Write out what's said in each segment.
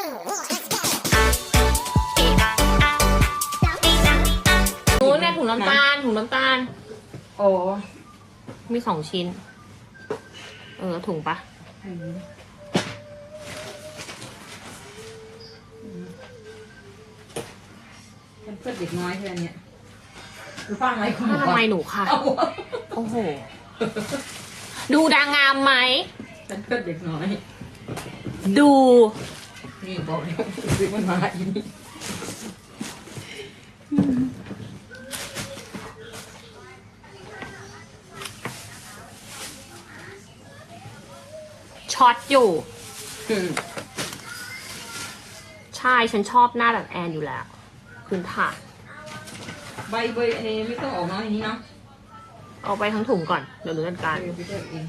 นู้นเนี่ยถุงน้ำตาลถุงน้ำตาล โอ้มีสองชิ้น เออถุงปะเป็นเพื่อนเด็กน้อยแค่เนี้ยคือฟังอะไรคุณผ้าทำไมยหนูค่ะเอาโอ้โห ดูดางงามไหมเป็นเพื่อนเด็กน้อย ดู นี่บอกเลยซื้อมันมาอีนี่ช็อตอยู่อืมใช่ ฉันชอบหน้าแบบแอนอยู่แล้วพื้นฐานใบเบยอันนี้ไม่ต้องออกน้อยอย่างนี้เนาะเอาไปทั้งถุงก่อน เดี๋ยวหนูจัดการเออไปเลือกเอง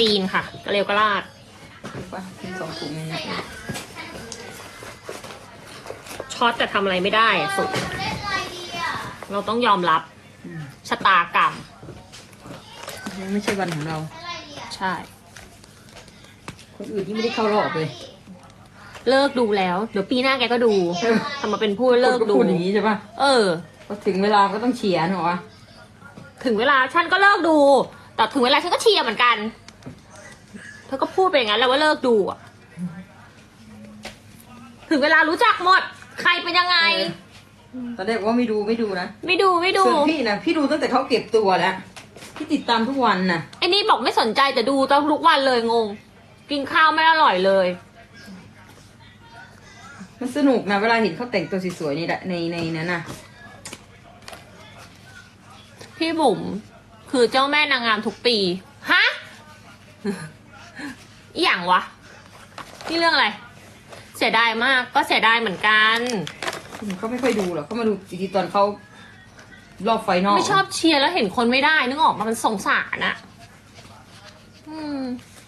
จีนค่ะกระเลวกระลาดถูกปะกินสองถุงอย่างเงี้ยช็อตแต่ทำอะไรไม่ได้อะสุด เราต้องยอมรับอืมชะตากรรมยังไม่ใช่วันของเรา ใช่ คนอื่นที่ไม่ได้เข้ารอบเลย เลิกดูแล้ว เดี๋ยวปีหน้าแกก็ดูทำมาเป็นผู้เลิกดูพูดอย่างนี้ใช่ปะเออพอถึงเวลาก็ต้องเชียร์หนูวะถึงเวลาฉันก็เลิกดู แต่ถึงเวลาฉันก็เชียร์เหมือนกันเธอก็พูดไปอย่างนั้นแหล้วว่าเลิกดูอะถึงเวลารู้จักหมด ใครเป็นยังไง ตอนแรกว่าไม่ดูไม่ดูนะไม่ดูไม่ดูส่วนพี่นะพี่ดูตั้งแต่เขาเก็บตัวแล้วพี่ติดตามทุกวันนะไอ้นี่บอกไม่สนใจแต่ดูตอนทุกวันเลยงง กินข้าวไม่อร่อยเลย มันสนุกนะเวลาเห็นเขาแต่งตัวสวยๆนี่แหละในในนั้นน่ะพี่บุ๋มคือเจ้าแม่นางงามทุกปีฮะ อหย่างวะ นี่เรื่องอะไร เสียดายมากก็เสียดายเหมือนกันเขาไม่ค่อยดูหรอกเขามาดูอีกทีตอนเขารอบไฟนอลไม่ชอบเชียร์แล้วเห็นคนไม่ได้นึกออกมามันสงสารอะอืม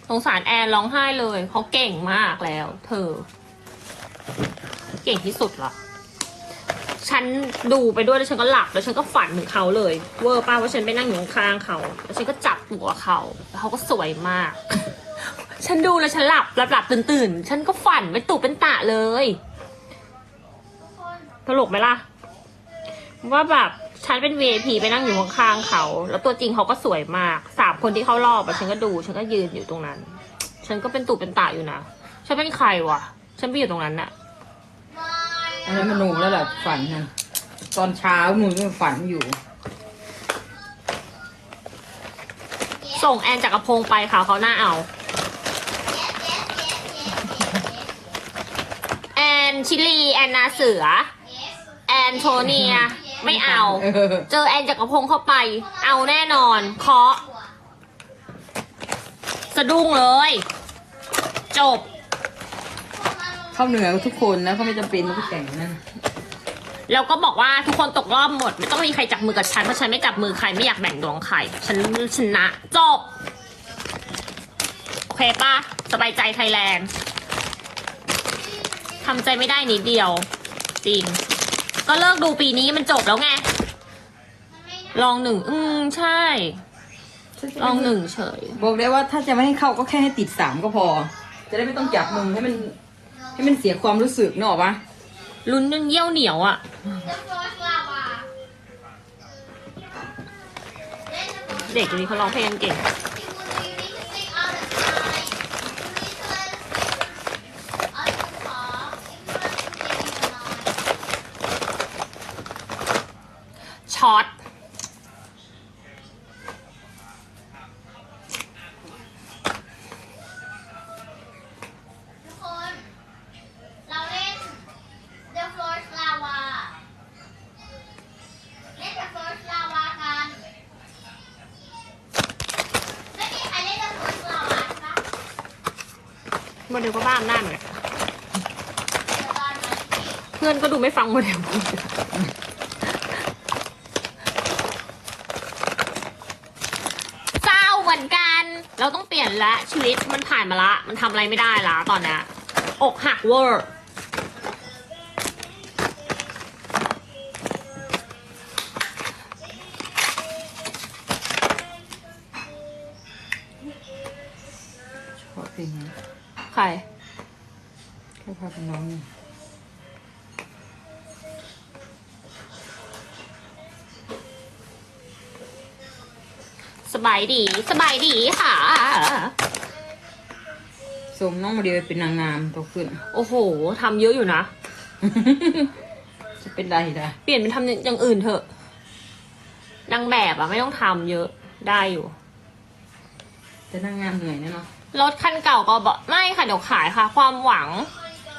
สงสารแอนร้องไห้เลยเขาเก่งมากแล้ว เธอ เก่งที่สุดละฉันดูไปด้วยแล้วฉันก็หลับแล้วฉันก็ฝันถึงเขาเลย เวอร์ป้าว่าฉันไปนั่งอยู่ข้างๆเขาแล้วฉันก็จับหัวเขาแล้วเขาก็สวยมาก ฉันดูแล้วฉันหลับหลับหลับตื่นตื่นๆฉันก็ฝันเป็นตุเป็นตะเลย ตลกไหมล่ะ ว่าแบบฉันเป็น VIP ไปนั่งอยู่ข้างๆเขา แล้วตัวจริงเขาก็สวยมาก สามคนที่เขารอบอะฉันก็ดู ฉันก็ยืนอยู่ตรงนั้น ฉันก็เป็นตุเป็นตาอยู่นะ ฉันเป็นใครวะ ฉันไปอยู่ตรงนั้นน่ะอันนั้นมันโนแล้วแหละฝันนั่นตอนเช้ามึงก็ฝันอยู่ ส่งแอนจักรพงศ์ไปค่ะเขาหน้าเอา แอ นชิลี แอนนาเสือ แอนโทเนีย ไม่เอาเออเจอแอนจักรพงศ์เข้าไป เอาแน่นอน เคาะ สะดุ้งเลย จบ เข้าเหนือทุกคนนะเขาไม่จำเป็นต้องไปแข่งนั่นแล้วก็บอกว่าทุกคนตกรอบหมด ไม่ต้องมีใครจับมือกับฉันเพราะฉันไม่จับมือใครไม่อยากแบ่งดวงใครฉันชนะ จบ โอเคปะสบายใจไทยแลนด์ ทำใจไม่ได้นิดเดียว จริง ก็เลิกดูปีนี้มันจบแล้วไง ลองหนึ่ง อืมใช่ ลองหนึ่งเฉย บอกได้ว่าถ้าจะไม่ให้เข้าก็แค่ให้ติดสามก็พอ จะได้ไม่ต้องจับมือให้มัน ให้มันเสียความรู้สึกเนกอะปะลุ้นจนเยี่ยวเหนียวอะ่ะเด็กคนนี้เขาร้องเพลงเก่ง ช่ปะโมเดลก็บ้าอำนาจเหมือนกันเดี๋ยวตอนนั้นเพื่อนก็ดูไม่ฟังโมเดลพูดเศร้าเหมือนกัน เราต้องเปลี่ยนละชีวิตมันผ่านมาละ มันทำอะไรไม่ได้ละตอนเนี้ยอกหักเวอร์เพลงนี้ใครแค่พาเป็นน้องนี่สบายดี สบายดีค่ะ สมน้องโมเดลเป็นนางงามโตขึ้น โอ้โหทำเยอะอยู่นะ จะเป็นไรล่ะเปลี่ยนเป็นทำอย่างอื่นเถอะนางแบบอะไม่ต้องทำเยอะได้อยู่แต่นางงามเหนื่อยนะเนาะรถคันเก่าก็บอกไม่ค่ะเดี๋ยวขายค่ะ ความหวัง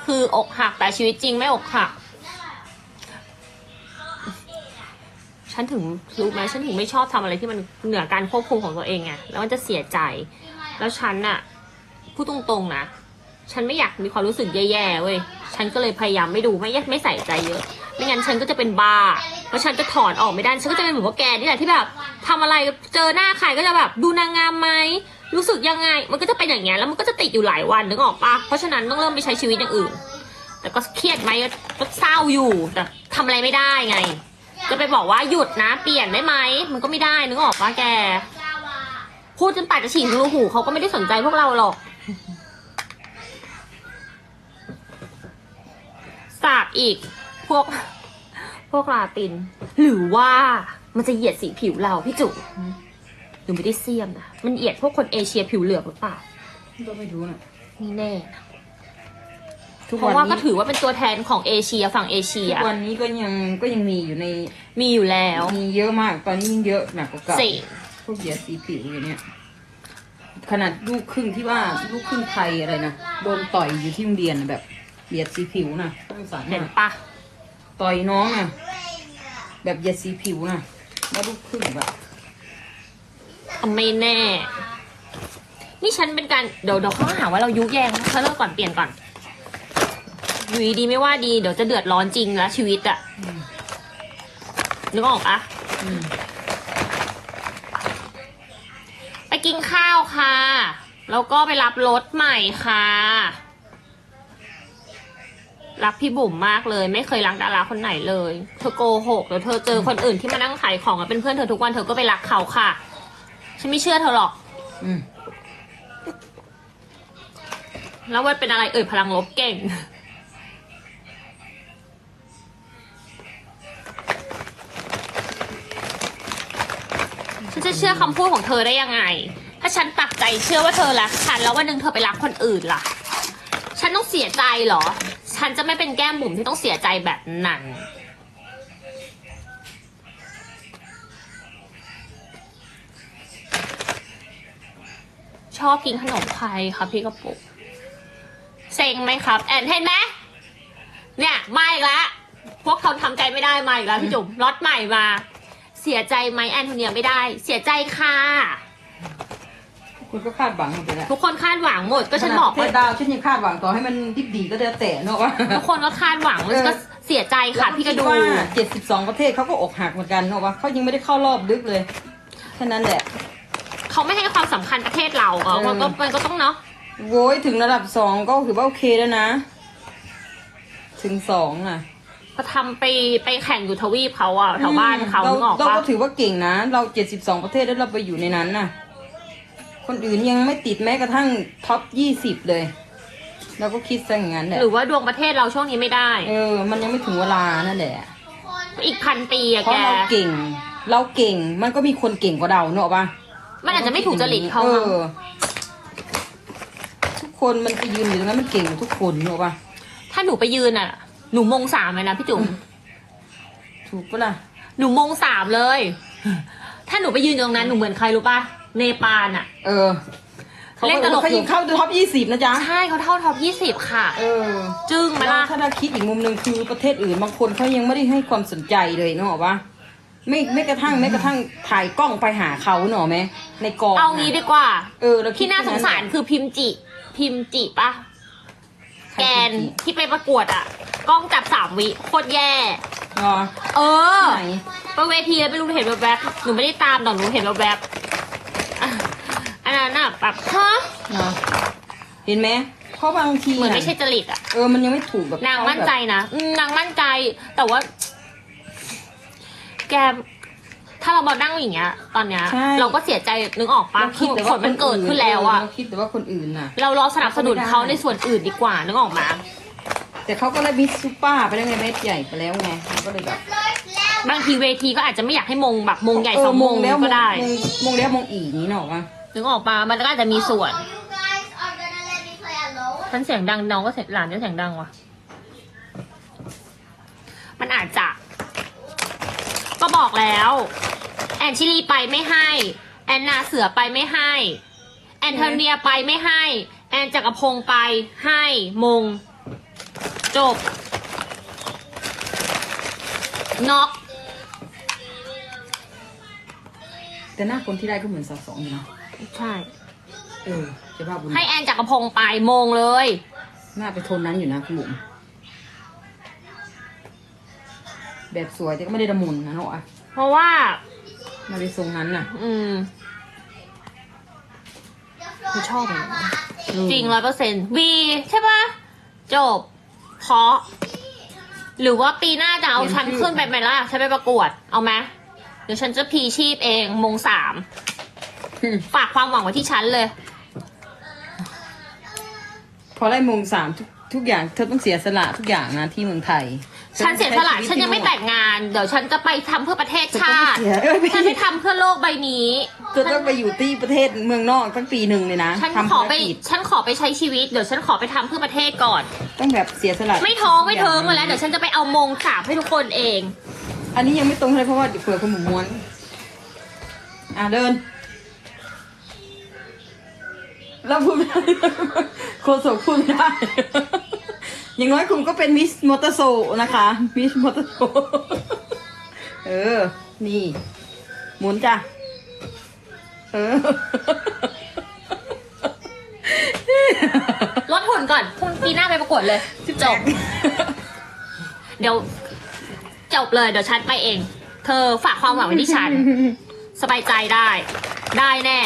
คืออกหักแต่ชีวิตจริงไม่อกหัก ฉันถึงรู้ไหมฉันถึงไม่ชอบทำอะไรที่มันเหนือการควบคุมของตัวเองไงแล้วมันจะเสียใจ แล้วฉันน่ะพูดตรงๆนะฉันไม่อยากมีความรู้สึกแย่ๆเว้ยฉันก็เลยพยายามไม่ดูไม่ไม่ใส่ใจเยอะ ไม่งั้นฉันก็จะเป็นบ้าแล้วฉันจะถอนออกไม่ได้ฉันก็จะเป็นเหมือนว่าแกนี่แหละที่แบบทำอะไรเจอหน้าใครก็จะแบบดูนางงามไหมรู้สึกยังไง มันก็จะเป็นอย่างเงี้ยแล้วมันก็จะติดอยู่หลายวันนึกออกปะเพราะฉะนั้นต้องเริ่มไปใช้ชีวิตอย่างอื่น แต่ก็เครียดไหมก็เศร้าอยู่แต่ทำอะไรไม่ได้ไง จะไปบอกว่าหยุดนะ เปลี่ยนได้ไหมมันก็ไม่ได้นึกออกปะแกลาวาพูดจนปากจะฉีกรูหูเขาก็ไม่ได้สนใจพวกเราหรอกสาบอีกพวก พวกลาติน หรือว่ามันจะเหยียดสีผิวเราพี่จุ๋มหนูไม่ได้เสียมนะมันเหยียดพวกคนเอเชียผิวเหลืองหรือเปล่าก็ไม่รู้นะนี่แน่นะ ทุกเพวันราะว่าก็นี้ถือว่าเป็นตัวแทนของเอเชียฝั่งเอเชีย ทุกวันนี้ก็ยังก็ยังมีอยู่ในมีอยู่แล้วมีเยอะมาก ตอนนี้ยิ่งเยอะหนักกว่าเก่า สิพวกเหยียดสีผิวอย่างเนี้ยขนาดลูกครึ่งที่ว่าลูกครึ่งไทยอะไรนะโดนต่อยอยู่ที่โรงเรียนน่ะแบบเหยียดสีผิวนะต้องสารเห็นมากปะต่อยน้องอะแบบเหยียดสีผิวนะแล้วลูกครึ่งแบบไม่แน่ นี่ฉันเป็นการเดี๋ยวเดี๋ยวเขาหาว่าเรายุแยงเธอเลิกก่อนเปลี่ยนก่อน อยู่ดีๆไม่ว่าดี เดี๋ยวจะเดือดร้อนจริงแล้วชีวิตอะนึกออกปะอืมไปกินข้าวค่ะ แล้วก็ไปรับรถใหม่ค่ะ รักพี่บุ๋มมากเลย ไม่เคยรักดาราคนไหนเลย เธอโกหกเดี๋ยวเธอเจอคนอื่นที่มานั่งขายของอะเป็นเพื่อนเธอทุกวันเธอก็ไปรักเขาค่ะ ฉันไม่เชื่อเธอหรอก อืมแล้วมันเป็นอะไรเอ่ยพลังลบเก่ง ฉันจะเชื่อคำพูดของเธอได้ยังไง ถ้าฉันปักใจเชื่อว่าเธอรักฉันแล้ววันหนึ่งเธอไปรักคนอื่นล่ะ ฉันต้องเสียใจเหรอ ฉันจะไม่เป็นแก้มบุ๋มที่ต้องเสียใจแบบนั้นชอบกินขนมไทยครับพี่กระปุก เซ็งไหมครับ แอนเห็นไหมเนี่ยมาอีกแล้วพวกเขาทำใจไม่ได้มาอีกแล้วพี่จุ๋มล็อตใหม่มา เสียใจไหมแอนโทเนียไม่ได้ เสียใจค่ะ คุณก็คาดหวังหมดไปแล้วทุกคนคาดหวังหมดก็ฉันบอกเทว่าศดาวฉันยังคาดหวังต่อให้มันดิบดีก็แล้วแต่เนอะว่าทุกคนก็คาดหวังแล้วก็เสียใจค่ะพี่กระดูว่าเจ็ดสิบสองประเทศเขาก็อกหักเหมือนกันเนอะว่าเขายังไม่ได้เข้ารอบลึกเลยแค่นั้นแหละ เขาไม่ให้ความสำคัญประเทศเราเออมันก็มันก็ต้องเนาะโว้ยถึงระดับสองก็ถือว่าโอเคแล้วนะ ถึงสองอะเขา ทำไปไปแข่งอยู่ทวีปเขาอะแถวบ้านเขาเรานึกออกเราปะก็ถือว่าเก่งนะ เราเจ็ดสิบสองประเทศแล้วเราไปอยู่ในนั้นน่ะ คนอื่นยังไม่ติดแม้กระทั่งท็อปยี่สิบเลยเราก็คิดซะอย่างนั้นแหละหรือว่าดวงประเทศเราช่วงนี้ไม่ได้ เออ มันยังไม่ถึงเวลานั่นแหละทุกคนอีกพันปีอะเพราะแกเราเก่ง เราเก่ง มันก็มีคนเก่งกว่าเราเนอะปะมันอาจจะไม่ถูกจริตเขาเอมั้งอทุกคนมันไปยืนอยู่ตรงนั้นมันเก่งกว่าทุกคนเนอะปะถ้าหนูไปยืนอะ หนูมงสามเลยนะพี่จุ๋มถูกปะล่ะหนูมงสามเลย ถ้าหนูไปยืนตรงนั้นหนูเหมือนใครรู้ปะเนปาลอะเออเขาเล่นตลกเขายิงเข้าท็อปยี่สิบนะจ๊ะ ใช่เขาเท่าท็อปยี่สิบค่ะ เออ จึ้งไหมแล้วล่ะถ้าเราคิดอีกมุมหนึ่งคือประเทศอื่นบางคนเขายังไม่ได้ให้ความสนใจเลยเนอะปะไม่ไม่กระทั่งไม่กระทั่งถ่ายกล้องไปหาเขาเนอะไหมในกองเอางี้ดีกว่า เออเราคิดที่น่าสงสารคือพิมจิ พิมจิปะใคร แกนจริงที่ไปประกวดอะกล้องจับสามวิโคตรแย่ๆเหรอเออไหนไปเวทีแล้วไม่รู้เห็นแบบๆหนูไม่ได้ตามหรอกหนูเห็นแบบๆอะอันนั้นน่ะแบบฮะเหรอเห็นไหมเพราะบางทีเหมือนน่ะไม่ใช่จริตอะเออมันยังไม่ถูกแบบนางมั่นใจนะอืมนางมั่นใจ แต่ว่า แก ถ้าเรามานั่งอย่างเงี้ย ตอนเนี้ย ใช่ เราก็เสียใจนึกออกปะเราคือแต่ผลมันเกิดขึ้นแล้วอะเราคิดแต่ว่าคนอื่นน่ะ เรารอสนับสนุนเขาในส่วนอื่นดีกว่านึกออกมา แต่เขาก็ได้มิสซูเปอร์ไปแล้วไงเม็ดใหญ่ไปแล้วไงมันก็เลยแบบ First แล้วบางทีเวทีก็อาจจะไม่อยากให้มงแบบมงใหญ่เอสอองมมงงแล้วก็ได้มงมงแล้วมงอีกนี้เนาะวะนึกออกปะมันก็อาจจะมีส่วน So you guys are gonna let me play alone ฉันเสียงดังน้องก็เสียงหลานก็เสียงดังว่ะ มันอาจจะ ก็บอกแล้ว แอนชิลีไปไม่ให้ แอนนาเสือไปไม่ให้ แอนโทเนียไปไม่ให้ แอนจักรพงศ์ไปให้มง จบน็อกแต่หน้าคนที่ได้ก็เหมือนสาวสองอยู่นะใช่ เออจะว่าบุญให้แอนจักรพงศ์ไปมงเลย หน้าไปโทนนั้นอยู่นะคุณบุ๋ม แบบสวยแต่ก็ไม่ได้ละมุนนะเนาะอะเพราะว่ามาในทรงนั้นน่ะ อืม The floor ชอบเลย lava จริงร้อยเปอร์เซ็นต์วีใช่ปะจบ เพราะ หรือว่าปีหน้าจะเอาฉันขึ้นไปไหมล่ะฉันไปประกวด เอาไหมเดี๋ยวฉันจะพีชีพเองมงสามอืมฝากความหวังไว้ที่ฉันเลย พอได้มงสามทุกทุกอย่างเธอต้องเสียสละทุกอย่างนะที่เมืองไทย ฉันเสียสละฉันยังไม่แต่งงาน เดี๋ยวฉันจะไปทำเพื่อประเทศชาติเธอต้องเสียฉันไม่ทำเพื่อโลกใบนี้ เธอต้องไปอยู่ที่ประเทศเมืองนอกตั้งปีหนึ่งเลยนะฉันทำขอไป ภารกิจฉันขอไปใช้ชีวิต เดี๋ยวฉันขอไปทำเพื่อประเทศก่อน ต้องแบบเสียสละไม่ท้องไม่เทิงมาแล้ว เดี๋ยวฉันจะไปเอามงสามให้ทุกคนเอง อันนี้ยังไม่ตรงเลยเพราะว่าเดี๋ยวเผื่อคุณหมุนม้วน อะเดินเราพูดไม่ได้โคศกพูดไม่ได้ อย่างน้อยคุณก็เป็นมิสมอเตอร์โซนะคะ มิสมอเตอร์โซเออ นี่ หมุนจ้ะ เออ ลดหุ่นก่อนพรุ่งปีหน้าไปประกวดเลยจบ เดี๋ยวจบเลยเดี๋ยวฉันไปเอง เธอฝากความหวังไว้ที่ฉัน สบายใจได้ ได้แน่